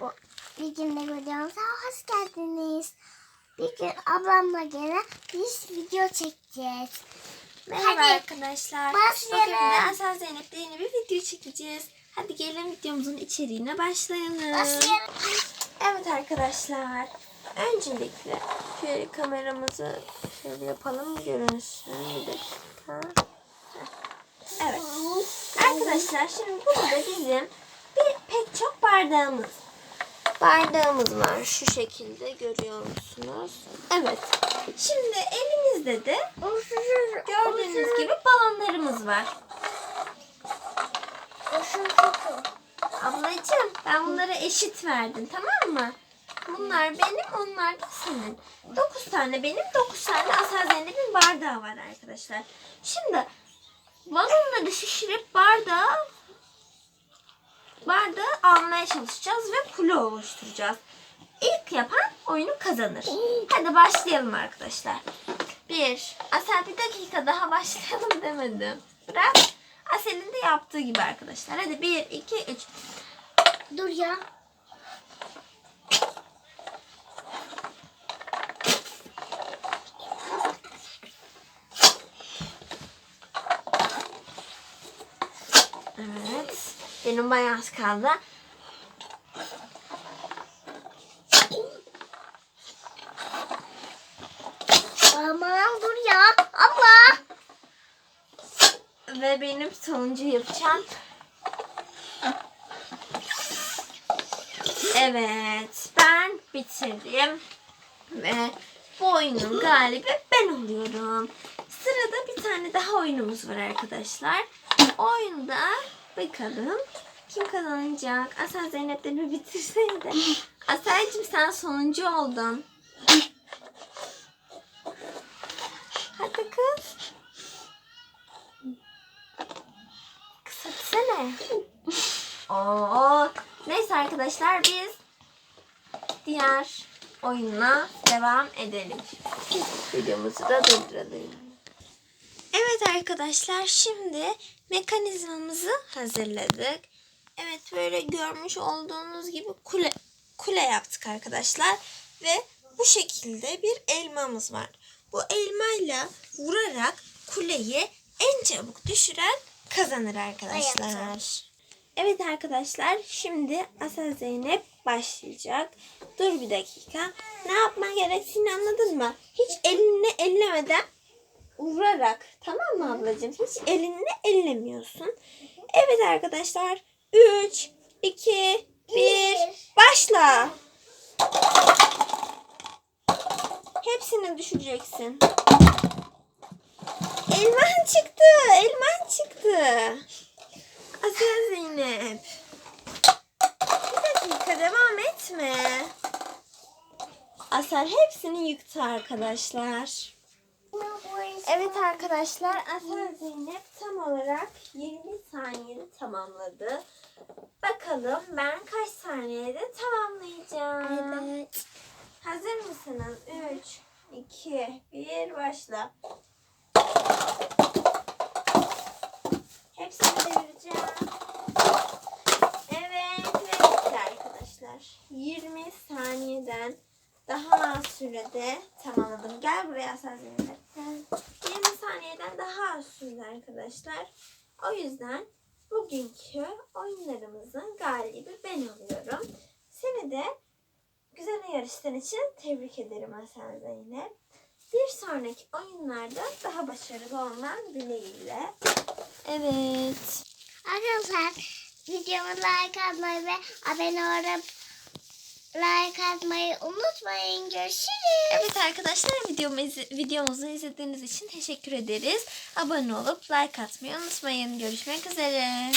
Bu bir günde videomuza hoş geldiniz. Bir gün ablamla gene biz video çekeceğiz. Merhaba Hadi, arkadaşlar. başlayalım. Bugün de Asel Zeynep'le yeni bir video çekeceğiz. Hadi gelin videomuzun içeriğine başlayalım. Başlayalım. Evet arkadaşlar. Öncelikle şöyle kameramızı şöyle yapalım görünsün. Bir dakika. Evet. Arkadaşlar şimdi burada bizim bir pek çok bardağımız. Bardağımız var şu şekilde görüyor musunuz? Evet. Şimdi elimizde de Gördüğünüz gibi balonlarımız var. Ablacığım ben bunlara eşit verdim tamam mı? Bunlar benim onlar da senin. 9 tane benim 9 tane Asal Zeynep'in bardağı var arkadaşlar. Şimdi balonları şişirip bardağı bardağı almaya çalışacağız ve kule oluşturacağız. İlk yapan oyunu kazanır. Hadi başlayalım arkadaşlar. Bir. Asel bir dakika daha başlayalım demedim. Bırak. Asel'in de yaptığı gibi arkadaşlar. Hadi bir, iki, üç. Dur ya. Evet. Benim bayağı az kaldı. Aman dur ya. Abla. Ve benim sonuncu yapacağım. Evet. Ben bitirdim. Ve bu oyunun galibi ben oluyorum. Sırada bir tane daha oyunumuz var arkadaşlar. O oyunda bakalım kim kazanacak? Asel Zeynep de bir bitirseydi. Asel'cim sen sonuncu oldun. Hadi kız. Kısa desene. Oo. Neyse arkadaşlar biz diğer oyunla devam edelim. Videomuzu da durduralım. Evet arkadaşlar şimdi mekanizmamızı hazırladık. Evet böyle görmüş olduğunuz gibi kule kule yaptık arkadaşlar ve bu şekilde bir elmamız var. Bu elmayla vurarak kuleyi en çabuk düşüren kazanır arkadaşlar. Evet arkadaşlar şimdi Asel Zeynep başlayacak. Dur bir dakika. Ne yapman gerektiğini anladın mı? Hiç elini ellemeden vurarak tamam mı ablacığım? Hiç elini ellemiyorsun. Evet arkadaşlar 3, 2, 1 başla. Hepsini düşüreceksin. Elman çıktı. Elman çıktı. Asel Zeynep. Bir dakika devam etme. Asel hepsini yıktı arkadaşlar. Evet arkadaşlar Asel Zeynep tam olarak 20 saniyede tamamladı. Bakalım ben kaç saniyede tamamlayacağım. Evet. Hazır mısınız? 3, 2, 1 başla. Hepsini devireceğim. Evet ve arkadaşlar. 20 saniyeden daha az sürede tamamladım. Gel buraya Asel Zeynep. 20 saniyeden daha az sürdü arkadaşlar. O yüzden bugünkü oyunlarımızın galibi ben oluyorum. Seni de güzel yarıştığın için tebrik ederim Asel Zeynep. Bir sonraki oyunlarda daha başarılı olman dileğiyle. Evet. Arkadaşlar videoma like atmayı ve abone olup like atmayı unutmayın. Görüşürüz. Evet arkadaşlar videomu izle- videomuzu izlediğiniz için teşekkür ederiz. Abone olup like atmayı unutmayın. Görüşmek üzere.